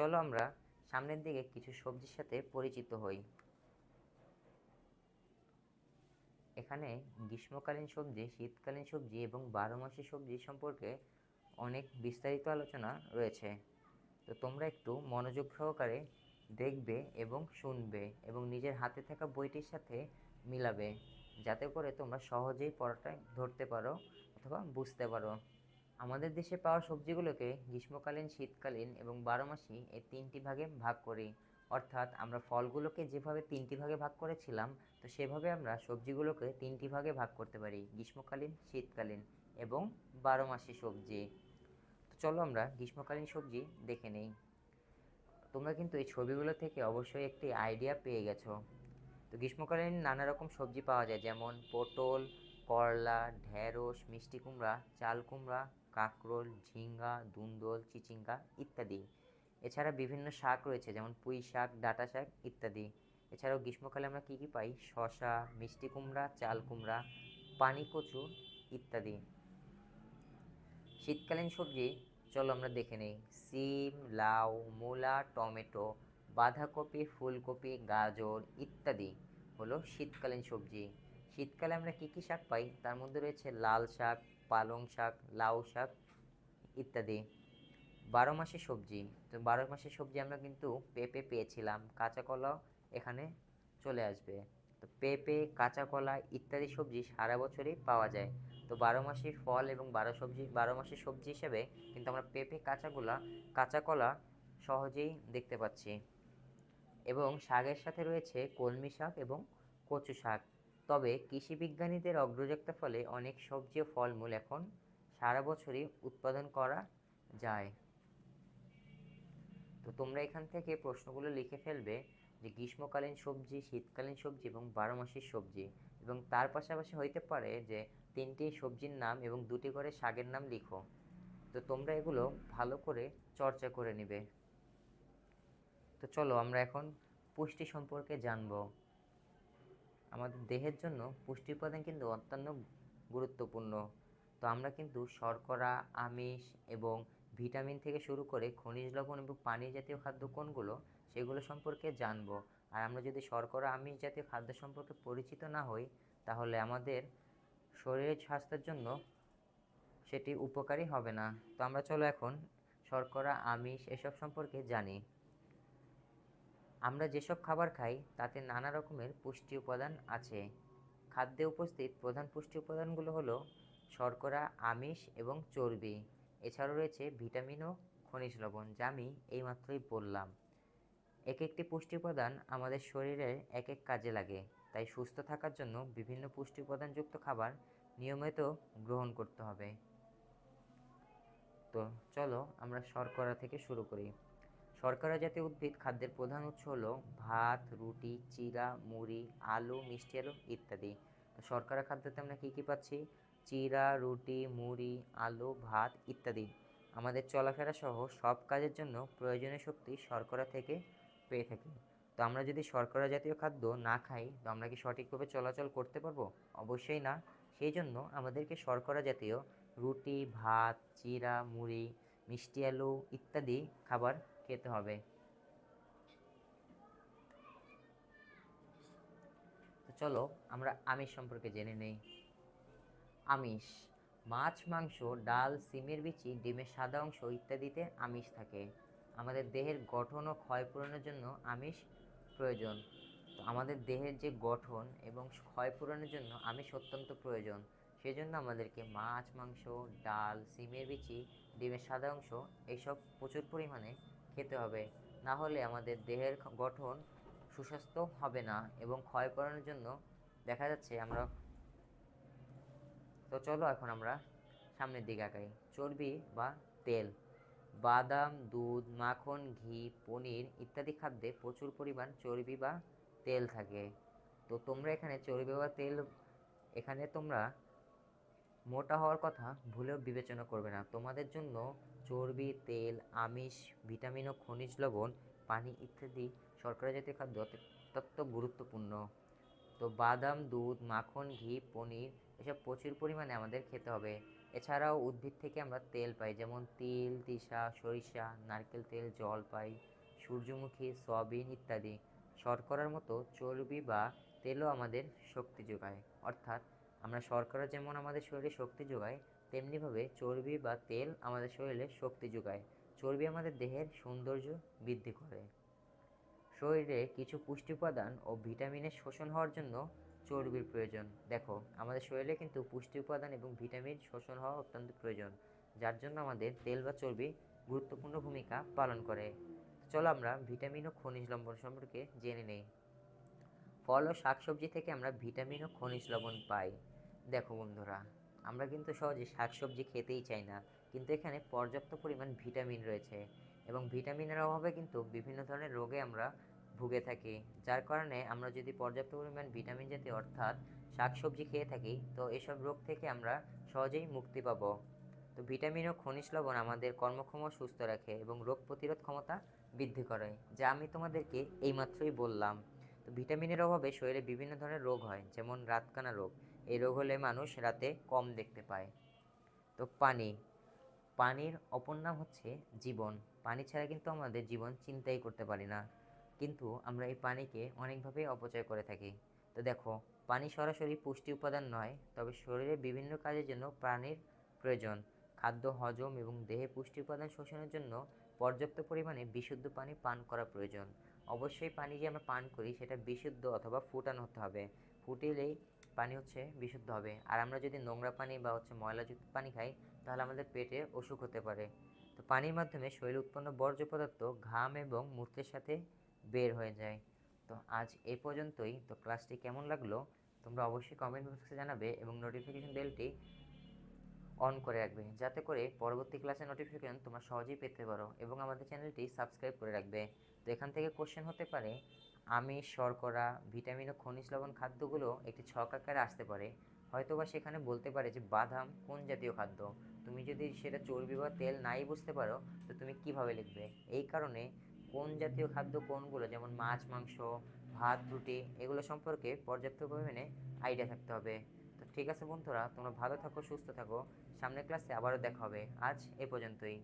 চলো আমরা সামনের দিকে কিছু সবজির সাথে পরিচিত হই। এখানে গ্রীষ্মকালীন সবজি, শীতকালীন সবজি এবং বারো মাসি সবজি সম্পর্কে অনেক বিস্তারিত আলোচনা রয়েছে। তো তোমরা একটু মনোযোগ সহকারে দেখবে এবং শুনবে এবং নিজের হাতে থাকা বইটির সাথে মিলাবে, যাতে করে তোমরা সহজেই পড়াটা ধরতে পারো অথবা বুঝতে পারো। আমাদের দেশে পাওয়া সবজিগুলোকে গ্রীষ্মকালীন, শীতকালীন এবং বারো মাসি এই তিনটি ভাগে ভাগ করি। অর্থাৎ আমরা ফলগুলোকে যেভাবে তিনটি ভাগে ভাগ করেছিলাম, তো সেভাবে আমরা সবজিগুলোকে তিনটি ভাগে ভাগ করতে পারি, গ্রীষ্মকালীন, শীতকালীন এবং বারো মাসি সবজি। তো চলো আমরা গ্রীষ্মকালীন সবজি দেখে নেই। তোমরা কিন্তু এই ছবিগুলো থেকে অবশ্যই একটি আইডিয়া পেয়ে গেছো। তো গ্রীষ্মকালীন নানা রকম সবজি পাওয়া যায়, যেমন পটল, করলা, ঢেঁড়স, মিষ্টি কুমড়া, চাল কুমড়া কাঁকরোল, ঝিঙ্গা, দুন্দল, চিচিঙ্গা ইত্যাদি। এছাড়া বিভিন্ন শাক রয়েছে, যেমন পুঁই শাক, ডাঁটা শাক ইত্যাদি। এছাড়াও গ্রীষ্মকালে আমরা কী কী পাই? শসা, মিষ্টি কুমড়া, চাল কুমড়া, পানি কচু ইত্যাদি। শীতকালীন সবজি, চলো আমরা দেখে নেই। সিম, লাউ, মূলা, টমেটো, বাঁধাকপি, ফুলকপি, গাজর ইত্যাদি হলো শীতকালীন সবজি। শীতকালে আমরা কী কী শাক পাই? তার মধ্যে রয়েছে লাল শাক, পালং শাক, লাউ শাক ইত্যাদি। বারো মাসে সবজি। তো বারো মাসে সবজি আমরা কিন্তু পেঁপে পেয়েছিলাম। কাঁচা কলাও এখানে চলে আসবে। তো পেঁপে, কাঁচা কলা ইত্যাদি সবজি সারা বছরই পাওয়া যায়। তো বারো মাসে ফল এবং বারো সবজি, বারো মাসের সবজি হিসেবে কিন্তু আমরা পেঁপে, কাঁচাগুলা, কাঁচা কলা সহজেই দেখতে পাচ্ছি। এবং শাকের সাথে রয়েছে কলমি শাক এবং কচু শাক। তবে কৃষি বিজ্ঞানীদের অগ্রযাত্রার ফলে অনেক সবজি ও ফলমূল এখন সারা বছরই উৎপাদন করা যায়। তো তোমরা এখান থেকে প্রশ্নগুলো লিখে ফেলবে যে গ্রীষ্মকালীন সবজি, শীতকালীন সবজি এবং বারো মাসের সবজি এবং তার পাশাপাশি হইতে পারে যে তিনটি সবজির নাম এবং দুটি করে শাকের নাম লিখো। তো তোমরা এগুলো ভালো করে চর্চা করে নিবে। তো চলো আমরা এখন পুষ্টি সম্পর্কে জানব। আমাদের দেহের জন্য পুষ্টি উপাদান কিন্তু অত্যন্ত গুরুত্বপূর্ণ। তো আমরা কিন্তু শর্করা, আমিষ এবং ভিটামিন থেকে শুরু করে খনিজ লবণ এবং পানি জাতীয় খাদ্য কোনগুলো সেগুলো সম্পর্কে জানব। আর আমরা যদি শর্করা, আমিষ জাতীয় খাদ্য সম্পর্কে পরিচিত না হই, তাহলে আমাদের শরীরের স্বাস্থ্যের জন্য সেটি উপকারী হবে না। তো আমরা চলো এখন শর্করা, আমিষ এসব সম্পর্কে জানি। আমরা যেসব খাবার খাই, তাতে নানা রকমের পুষ্টি উপাদান আছে। খাদ্যে উপস্থিত প্রধান পুষ্টি উপাদানগুলো হলো শর্করা, আমিষ এবং চর্বি। এছাড়াও রয়েছে ভিটামিন ও খনিজ লবণ, যা আমি এইমাত্রই বললাম। এক একটি পুষ্টি উপাদান আমাদের শরীরের এক এক কাজে লাগে, তাই সুস্থ থাকার জন্য বিভিন্ন পুষ্টি উপাদানযুক্ত খাবার নিয়মিত গ্রহণ করতে হবে। তো চলো আমরা শর্করা থেকে শুরু করি। শর্করা জাতীয় উদ্ভিদ, খাদ্যের প্রধান উৎস হলো ভাত, রুটি, চিরা, মুড়ি, আলু, মিষ্টি আলু ইত্যাদি। তো শর্করা খাদ্যতে আমরা কী কী পাচ্ছি? চিরা, রুটি, মুড়ি, আলু, ভাত ইত্যাদি। আমাদের চলাফেরা সহ সব কাজের জন্য প্রয়োজনীয় শক্তি শর্করা থেকে পেয়ে থাকি। তো আমরা যদি শর্করা জাতীয় খাদ্য না খাই, তো আমরা কি সঠিকভাবে চলাচল করতে পারব? অবশ্যই না। সেই জন্য আমাদেরকে শর্করা জাতীয় রুটি, ভাত, চিরা, মুড়ি মিষ্টি আলু ইত্যাদি খাবার খেতে হবে। তো চলো আমরা আমিষ সম্পর্কে জেনে নেই। আমিষ, মাছ, মাংস, ডাল, সিমের বিচি, ডিমের সাদা অংশ ইত্যাদিতে আমিষ থাকে। আমাদের দেহের গঠন ও ক্ষয় পূরণের জন্য আমিষ প্রয়োজন। তো আমাদের দেহের যে গঠন এবং ক্ষয় পূরণের জন্য আমিষ অত্যন্ত প্রয়োজন। সেজন্য আমাদেরকে মাছ, মাংস, ডাল, সিমের বিচি ডিমের সাদা অংশ, এইসব প্রচুর পরিমাণে খেতে হবে। না হলে আমাদের দেহের গঠন সুস্বাস্থ্য হবে না এবং ক্ষয় পূরণের জন্য দেখা যাচ্ছে আমরা তো চলো এখন আমরা সামনের দিকে আগাই। চর্বি বা তেল, বাদাম, দুধ, মাখন, ঘি, পনির ইত্যাদি খাদ্যে প্রচুর পরিমাণ চর্বি বা তেল থাকে। তো তোমরা এখানে চর্বি বা তেল এখানে তোমরা মোটা হওয়ার কথা ভুলেও বিবেচনা করবে না। তোমাদের জন্য চর্বি, তেল, আমিষ, ভিটামিন ও খনিজ লবণ, পানি ইত্যাদি শর্করা জাতীয় খাদ্য অত্যন্ত গুরুত্বপূর্ণ। তো বাদাম, দুধ, মাখন, ঘি, পনির এসব প্রচুর পরিমাণে আমাদের খেতে হবে। এছাড়াও উদ্ভিদ থেকে আমরা তেল পাই, যেমন তিল, তিসা, সরিষা, নারকেল তেল, জল পাই, সূর্যমুখী, সয়াবিন ইত্যাদি। শর্করার মতো চর্বি বা তেলও আমাদের শক্তি যোগায়। অর্থাৎ আমরা শর্করা যেমন আমাদের শরীরে শক্তি যোগায়, তেমনিভাবে চর্বি বা তেল আমাদের শরীরে শক্তি যোগায়। চর্বি আমাদের দেহের সৌন্দর্য বৃদ্ধি করে। শরীরে কিছু পুষ্টি উপাদান ও ভিটামিনের শোষণ হওয়ার জন্য চর্বির প্রয়োজন। দেখো, আমাদের শরীরে কিন্তু পুষ্টি উপাদান এবং ভিটামিন শোষণ হওয়া অত্যন্ত প্রয়োজন, যার জন্য আমাদের তেল বা চর্বি গুরুত্বপূর্ণ ভূমিকা পালন করে। চলো আমরা ভিটামিন ও খনিজ লবণ সম্পর্কে জেনে নেই। ফল ও শাকসবজি থেকে আমরা ভিটামিন ও খনিজ লবণ পাই। দেখো বন্ধুরা, আমরা কিন্তু সহজে শাকসবজি খেতেই চাই না, কিন্তু এখানে পর্যাপ্ত পরিমাণ ভিটামিন রয়েছে এবং ভিটামিনের অভাবে কিন্তু বিভিন্ন ধরনের রোগে আমরা ভুগে থাকি, যার কারণে আমরা যদি পর্যাপ্ত পরিমাণ ভিটামিন জাতীয় অর্থাৎ শাকসবজি খেয়ে থাকি, তো এসব রোগ থেকে আমরা সহজেই মুক্তি পাবো। তো ভিটামিন ও খনিজ লবণ আমাদের কর্মক্ষম সুস্থ রাখে এবং রোগ প্রতিরোধ ক্ষমতা বৃদ্ধি করে, যা আমি তোমাদেরকে এইমাত্রই বললাম। তো ভিটামিনের অভাবে শরীরে বিভিন্ন ধরনের রোগ হয়, যেমন রাতকানা রোগ। এই রোগ হলে মানুষ রাতে কম দেখতে পায়। তো পানি। পানির অপর নাম হচ্ছে জীবন। পানি ছাড়া কিন্তু আমাদের জীবন চিন্তাই করতে পারি না। কিন্তু আমরা এই পানিকে অনেকভাবে অপচয় করে থাকি। তো দেখো, পানি সরাসরি পুষ্টি উপাদান নয়, তবে শরীরে বিভিন্ন কাজের জন্য প্রাণীর প্রয়োজন। খাদ্য হজম এবং দেহে পুষ্টি উপাদান শোষণের জন্য পর্যাপ্ত পরিমাণে বিশুদ্ধ পানি পান করা প্রয়োজন। অবশ্যই পানি যে আমরা পান করি সেটা বিশুদ্ধ অথবা ফুটানো হতে হবে। ফুটিলেই পানি হচ্ছে বিশুদ্ধ হবে। আর আমরা যদি নোংরা পানি বা হচ্ছে ময়লাযুক্ত পানি খাই, তাহলে আমাদের পেটে অসুখ হতে পারে। তো পানির মাধ্যমে শরীরে উৎপন্ন বর্জ্য পদার্থ ঘাম এবং মূত্রের সাথে বের হয়ে যায়। তো আজ এ পর্যন্তই। তো ক্লাসটি কেমন লাগল? তোমরা অবশ্যই কমেন্ট বক্সে জানাবে এবং নোটিফিকেশন বেলটি অন করে রাখবে। যাতে করে পরবর্তী ক্লাসের নোটিফিকেশন তোমরা সহজেই পেতে পারো এবং আমাদের চ্যানেলটি সাবস্ক্রাইব করে রাখবে। তো এখান থেকে কোশ্চেন হতে পারে, আমিষ, শর্করা ভিটামিন ও খনিজ লবণ খাদ্যগুলো একটি ছক আকারে আসতে পারে। হয়তোবা সেখানে বলতে পারে যে বাদাম কোন জাতীয় খাদ্য? তুমি যদি সেটা চর্বি বা তেল নাই বুঝতে পারো, তো তুমি কীভাবে লিখবে? এই কারণে কোন জাতীয় খাদ্য কোনগুলো? যেমন মাছ, মাংস, ভাত, রুটি, এগুলো সম্পর্কে পর্যাপ্ত পরিমাণে আইডিয়া থাকতে হবে। তো ঠিক আছে বন্ধুরা, তোমরা ভালো থাকো, সুস্থ থাকো। সামনের ক্লাসে আবারও দেখা হবে। আজ এ পর্যন্তই।